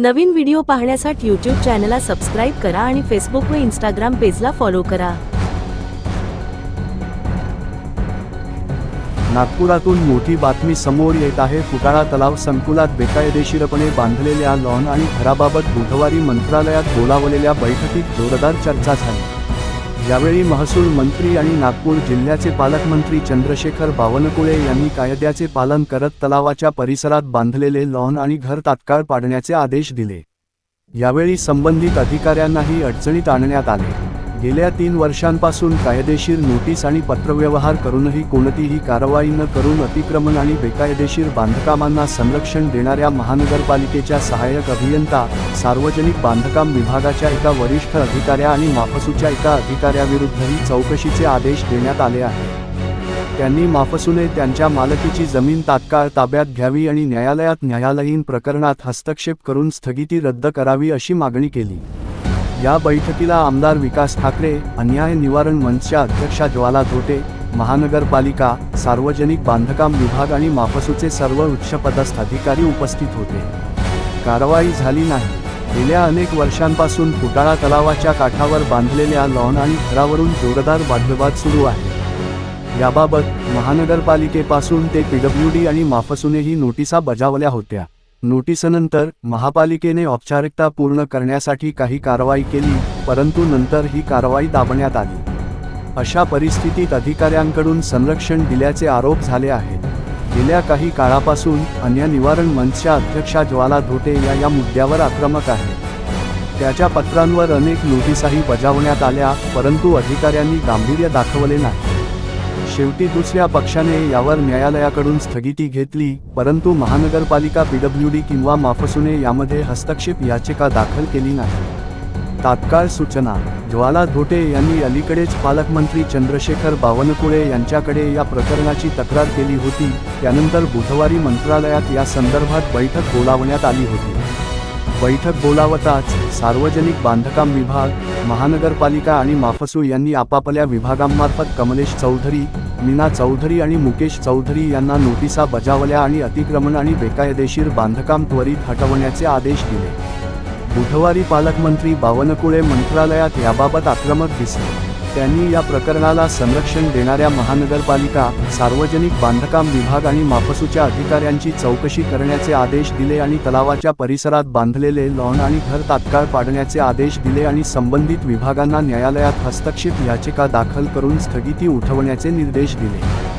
नवीन video पाहण्यासाठी YouTube चॅनलला subscribe करा आणि फेसबुक व इंस्टाग्राम पेजला फॉलो करा. नागपुरातून मोठी बातमी समोर येत आहे फुटाळा तलाव संकुलात बेकायदेशीरपणे बांधलेल्या लॉन आणि घराबाबत बुधवारी मंत्रालयात बोलावलेल्या बैठकीत जोरदार चर्चा झाली. यावेळी महसूल मंत्री आणि नागपूर जिल्ह्याचे पालकमंत्री चंद्रशेखर बावनकुळे यांनी कायद्याचे पालन करत तलावाच्या परिसरात बांधलेले लॉन आणि घर तात्काळ पाडण्याचे आदेश दिले. यावेळी संबंधित अधिकाऱ्यांनाही अडचणीत आणण्यात आले. गेल्या तीन वर्षांपासून कायदेशीर नोटीस आणि पत्रव्यवहार करूनही कोणतीही कारवाई न करून अतिक्रमण आणि बेकायदेशीर बांधकामांना संरक्षण देणाऱ्या महानगरपालिकेच्या सहाय्यक अभियंता सार्वजनिक बांधकाम विभागाच्या एका वरिष्ठ अधिकाऱ्या आणि माफसूच्या एका अधिकाऱ्याविरुद्धही चौकशीचे आदेश देण्यात आले आहेत. त्यांनी माफसूने त्यांच्या मालकीची जमीन तात्काळ ताब्यात घ्यावी आणि न्यायालयात न्यायालयीन प्रकरणात हस्तक्षेप करून स्थगिती रद्द करावी अशी मागणी केली. या बैठकीला आमदार विकास ठाकरे अन्याय निवारण मंचच्या अध्यक्षा ज्वाला धोटे महानगरपालिका सार्वजनिक बांधकाम विभाग आणि माफसूचे सर्व उच्चपदस्थ अधिकारी उपस्थित होते. कारवाई झाली नाही. गेल्या अनेक वर्षांपासून फुटाळा तलावाच्या काठावर बांधलेल्या लॉन आणि घरावरून जोरदार वादविवाद सुरू आहे. याबाबत महानगरपालिकेपासून ते पीडब्ल्यूडी आणि माफसूनेही नोटिसा बजावल्या होत्या. नोटिसनंतर महापालिकेने औपचारिकता पूर्ण करण्यासाठी काही कारवाई केली परंतु नंतर ही कारवाई दाबण्यात आली. अशा परिस्थितीत अधिकाऱ्यांकडून संरक्षण दिल्याचे आरोप झाले आहेत. गेल्या काही काळापासून अन्य निवारण मंचच्या अध्यक्षा ज्वाला धोटे या या मुद्द्यावर आक्रमक आहेत. त्याच्या पत्रांवर अनेक नोटिसाही बजावण्यात आल्या परंतु अधिकाऱ्यांनी गांभीर्य दाखवले नाही. शेवटी दुसऱ्या पक्षाने यावर न्यायालयाकडून स्थगिती घेतली परंतु महानगरपालिका पीडब्ल्यूडी किंवा माफसूने यामध्ये हस्तक्षेप याचिका दाखल केली नाही. तात्काळ सूचना ज्वाला धोटे यांनी अलीकडेच पालकमंत्री चंद्रशेखर बावनकुळे यांच्याकडे या प्रकरणाची तक्रार केली होती त्यानंतर बुधवारी मंत्रालयात या संदर्भात बैठक बोलावण्यात आली होती. बैठक बोलावताच सार्वजनिक बांधकाम विभाग महानगरपालिका आणि माफसू यांनी आपापल्या विभागांमार्फत कमलेश चौधरी मीना चौधरी आणि मुकेश चौधरी यांना नोटिसा बजावल्या आणि अतिक्रमण आणि बेकायदेशीर बांधकाम त्वरित हटवण्याचे आदेश दिले. बुधवारी पालकमंत्री बावनकुळे मंत्रालयात याबाबत आक्रमक दिसले. त्यांनी या प्रकरणाला संरक्षण देणाऱ्या महानगरपालिका सार्वजनिक बांधकाम विभाग आणि माफसूच्या अधिकाऱ्यांची चौकशी करण्याचे आदेश दिले आणि तलावाच्या परिसरात बांधलेले लॉन आणि घर तात्काळ पाडण्याचे आदेश दिले आणि संबंधित विभागांना न्यायालयात हस्तक्षेप याचिका दाखल करून स्थगिती उठवण्याचे निर्देश दिले.